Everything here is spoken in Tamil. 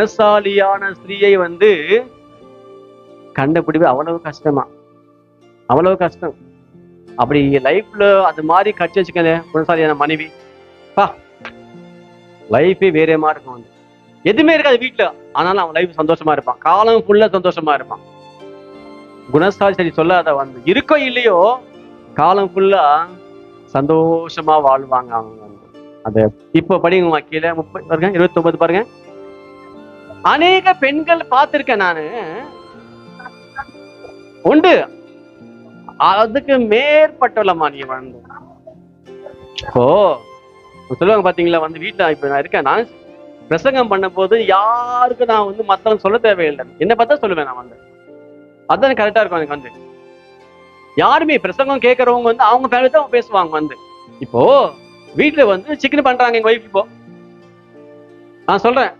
குணசாலியான ஸ்திரீயை வந்து கண்டுபிடிப்பு அவ்வளவு கஷ்டமா? அவ்வளவு கஷ்டம். அப்படி லைஃப்ல அது மாதிரி கட்சி வச்சுக்கல குணசாலியான மனைவி. பா. லைஃபே வேற மாதிரி இருக்கும் வந்து. எதுவுமே இருக்காது வீட்டுல ஆனாலும் அவன் லைஃப் சந்தோஷமா இருப்பான். காலம் ஃபுல்லா சந்தோஷமா இருப்பான். குணசாலி சரி சொல்லாத வந்து இருக்கோ இல்லையோ காலம் ஃபுல்லா சந்தோஷமா வாழ்வாங்க அவங்க வந்து. அது இப்போ படிங்க கீழே. முப்பது பாருங்க இருபத்தி ஒன்பது பாருங்க. அநேக பெண்கள் பார்த்திருக்கேன் நானு. உண்டு. அதுக்கு மேற்பட்டவளமா நீ வளர்ந்து ஓ சொல்லுவாங்க பாத்தீங்களா வந்து வீட்டுல இப்ப நான் இருக்கேன் நான். பிரசங்கம் பண்ண போது யாருக்கும் நான் வந்து மத்தவங்க சொல்ல தேவையில்லை. என்ன பார்த்தா சொல்லுவேன் நான் வந்து. அதான் கரெக்டா இருக்கும் எனக்கு வந்து. யாருமே பிரசங்கம் கேட்கறவங்க வந்து அவங்க ஃபேமிலி தான் பேசுவாங்க வந்து. இப்போ வீட்டுல வந்து சிக்கன் பண்றாங்க எங்க ஒய்ஃப் இப்போ. நான் சொல்றேன்.